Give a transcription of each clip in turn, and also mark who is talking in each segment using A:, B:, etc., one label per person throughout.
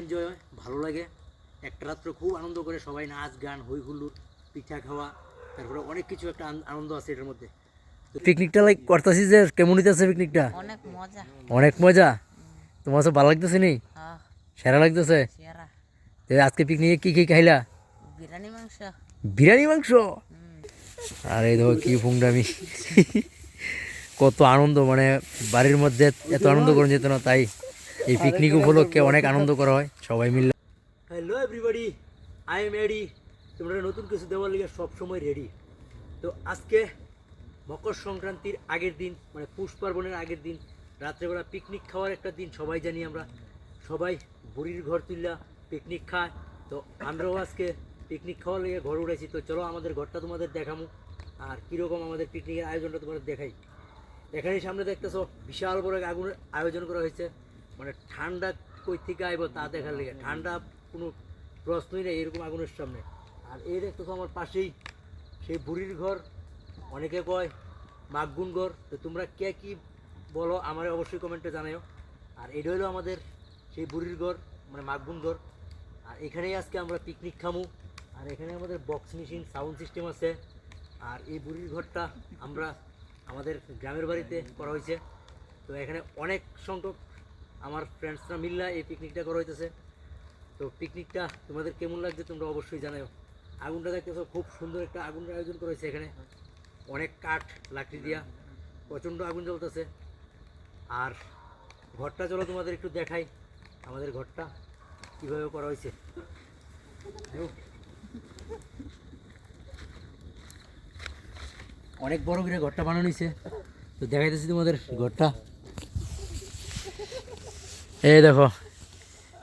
A: Enjoy হয় ভালো লাগে। একটা রাত্র খুব আনন্দ করে সবাই নাচ গান হই হুল্লোড় পিঠা খাওয়া তারপরে অনেক কিছু একটা আন- আনন্দ আছে এটার মধ্যে। পিকনিকটা লাইক করতেছি যে কেমন হইতেছে পিকনিকটা
B: অনেক মজা।
A: অনেক মজা? তোমার সব ভালো লাগতেছে নি?
B: হ্যাঁ।
A: সেরা লাগতেছে? আজকে পিকনিকে কি কি খাইলা?
B: বিরিয়ানি মাংস।
A: বিরিয়ানি মাংস? আর এই দেখো কি ফুংডামি কত আনন্দ মানে বাড়ির মধ্যে এত আনন্দ করা যেত না তাই। এই পিকনিক উপলক্ষে অনেক আনন্দ করা হয় সবাই মিলে। Hello everybody I am ready তোমরা নতুন কিছু দেওয়ার লিগে সবসময় রেডি তো আজকে মকর সংক্রান্তির আগের দিন মানে পুষ পার্বণের আগের দিন রাত্রেবেলা পিকনিক খাওয়ার একটা দিন সবাই জানি আমরা। সবাই বুড়ির ঘর তুললা পিকনিক খায়। তো আমরাও আজকে পিকনিক খাওয়ার লেগে ঘর উঠেছি। তো চলো আমাদের ঘরটা তোমাদের দেখামো আর কীরকম আমাদের পিকনিকের আয়োজনটা তোমাদের দেখাই। এখানে সামনে দেখতেছো বিশাল বড় আগুনের আয়োজন করা হয়েছে। মানে ঠান্ডা কই থেকে আইব তা দেখার লেগে। ঠান্ডা কোনো প্রশ্নই নেই, এরকম আগুনের সামনে। আর এই দেখতেছো আমার পাশেই সেই বুড়ির ঘর, অনেকে কয় মাগগুন ঘর। তো তোমরা কে কি বলো আমার অবশ্যই কমেন্টে জানাও আর এটা হলো আমাদের সেই বুড়ির ঘর মানে মাগগুন ঘর। আর এখানেই আজকে আমরা পিকনিক খামু। আর এখানে আমাদের বক্স মেশিন সাউন্ড সিস্টেম আছে। আর এই বুড়ির ঘরটা আমরা আমাদের গ্রামের বাড়িতে করা হয়েছে। তো এখানে অনেক সংখ্যক আমার ফ্রেন্ডসরা মিল্লা এই পিকনিকটা করা হইতেছে। তো পিকনিকটা তোমাদের কেমন লাগছে তোমরা অবশ্যই জানাও আগুনটা দেখতেছো, খুব সুন্দর একটা আগুনের আয়োজন করা হয়েছে এখানে। অনেক কাঠ, লাকড়ি দিয়া প্রচণ্ড আগুন জ্বলতেছে। আর ঘরটা চলো তোমাদের একটু দেখাই, আমাদের ঘরটা কীভাবে করা হয়েছে। অনেক বড় করে ঘরটা বানানো হয়েছে। তো দেখাইতেছি তোমাদের ঘরটা। এই দেখো,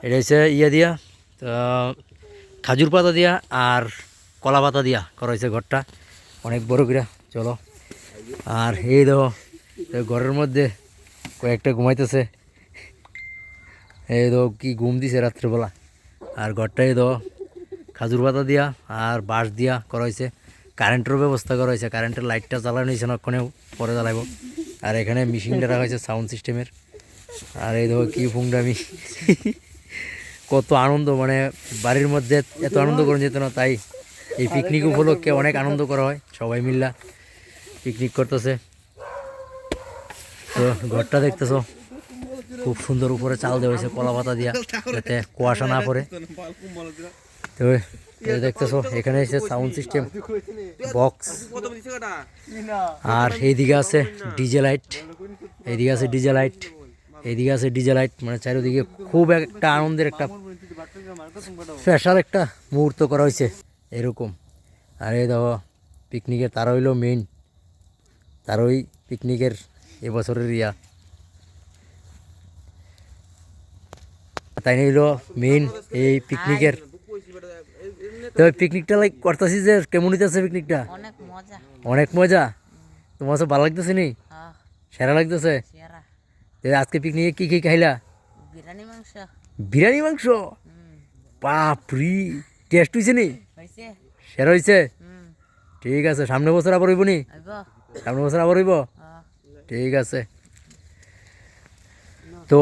A: এটা হচ্ছে ইয়া দিয়া, তো খাজুর পাতা দিয়া আর কলা পাতা দিয়া করা হয়েছে ঘরটা। অনেক বড় করে, চলো। আর এই দেখো ঘরের মধ্যে কয়েকটা ঘুমাইতেছে। এই দেখো, কি ঘুম দিছে রাত্রেবেলা। আর ঘরটা এই দেখো, খাজুর পাতা দিয়া আর বাঁশ দিয়া করা হয়েছে। কারেন্টের ব্যবস্থা করা হয়েছে, কারেন্টের লাইটটা জ্বালানো হয়েছে না ওখানেও পরে জ্বালাবো আর এখানে মেশিনটা রাখা হয়েছে, সাউন্ড সিস্টেমের। আর এই দেখো কি ফুংডামি কত আনন্দ মানে বাড়ির মধ্যে এত আনন্দ করা যেত না, তাই এই পিকনিক উপলক্ষে অনেক আনন্দ করা হয়, সবাই মিল্লা পিকনিক করতেছে। তো ঘরটা দেখতেছো, খুব সুন্দর উপরে চাল দেওয়া হয়েছে, কলা পাতা দিয়া, যাতে কুয়াশা না পড়ে। তো দেখতেছো, এখানে এসে সাউন্ড সিস্টেম বক্স আর এইদিকে আছে ডিজে লাইট, এইদিকে আছে ডিজে লাইট। এইদিকে আছে ডিজে লাইট মানে চারিদিকে খুব একটা আনন্দের একটা স্পেশাল একটা মুহূর্ত করা হয়েছে এরকম। আর এই দেখো পিকনিকের তারা হইল মেইন তারই পিকনিকের এবছরের ইয়া। তাই হইল মেইন এই পিকনিকের তো পিকনিকটা লাইক করতেছি যে কেমন হইতেছে পিকনিকটা
B: অনেক মজা।
A: অনেক মজা। তোমার সব ভালো লাগতেছে নি?
B: হ্যাঁ।
A: সেরা লাগতেছে? আজকে পিকনিকে কি কি খাইলা?
B: বিরিয়ানি মাংস।
A: বিরিয়ানি মাংস? বাপরি টেস্ট হয়েছে নি? সেরা হয়েছে ঠিক আছে সামনে বছর আবার হইব নি? সামনে বছর আবার হইব? ঠিক আছে। তো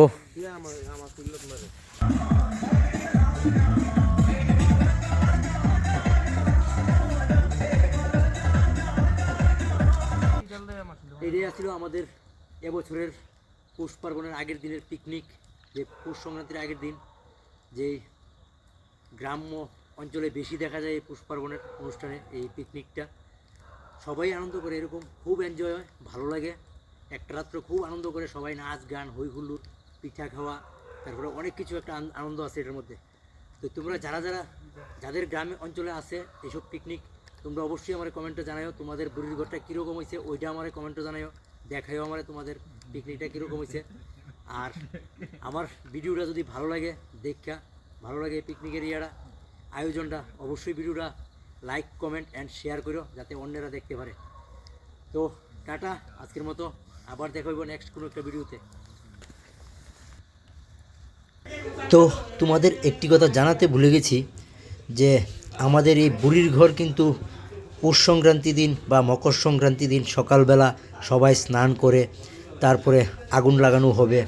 A: এটাই ছিল আমাদের এবছরের পৌষ পার্বণের আগের দিনের পিকনিক যে পৌষ সংক্রান্তির আগের দিন যেই গ্রাম্য অঞ্চলে বেশি দেখা যায় এই পৌষ পার্বণের অনুষ্ঠানে এই পিকনিকটা সবাই আনন্দ করে, এরকম খুব এনজয় হয়, ভালো লাগে। একটা রাত্র খুব আনন্দ করে সবাই নাচ গান হই হুল্লোড়, পিঠা খাওয়া, তারপরে অনেক কিছু একটা আন- আনন্দ আছে এটার মধ্যে। তো তোমরা যারা যারা যাদের গ্রামে অঞ্চলে আছে এইসব পিকনিক তোমরা অবশ্যই আমার কমেন্টে জানাও তোমাদের বুড়ির ঘরটা কীরকম হয়েছে ওইটা আমার কমেন্টে জানাও দেখাও আমার তোমাদের পিকনিকটা কীরকম হয়েছে? আর আমার ভিডিওটা যদি ভালো লাগে, দেখা ভালো লাগে পিকনিকের ইয়াটা আয়োজনটা, অবশ্যই ভিডিওটা লাইক কমেন্ট অ্যান্ড শেয়ার করো, যাতে অন্যরা দেখতে পারে। তো টাটা, আজকের মতো আবার দেখা হইব নেক্সট কোনো একটা ভিডিওতে। তো তোমাদের একটি কথা জানাতে ভুলে গেছি, যে আমাদের এই বুড়ির ঘর কিন্তু পৌষ সংক্রান্তি দিন বা মকর সংক্রান্তি দিন সকালবেলা সবাই স্নান করে তারপরে আগুন লাগানো হবে।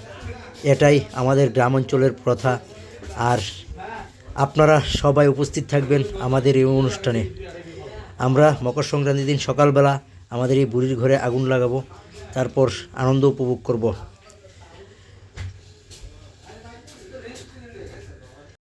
A: এটাই আমাদের গ্রাম অঞ্চলের প্রথা। আর আপনারা সবাই উপস্থিত থাকবেন আমাদের এই অনুষ্ঠানে। আমরা মকর সংক্রান্তির দিন সকালবেলা আমাদের এই বুড়ির ঘরে আগুন লাগাবো, তারপর আনন্দ উপভোগ করব।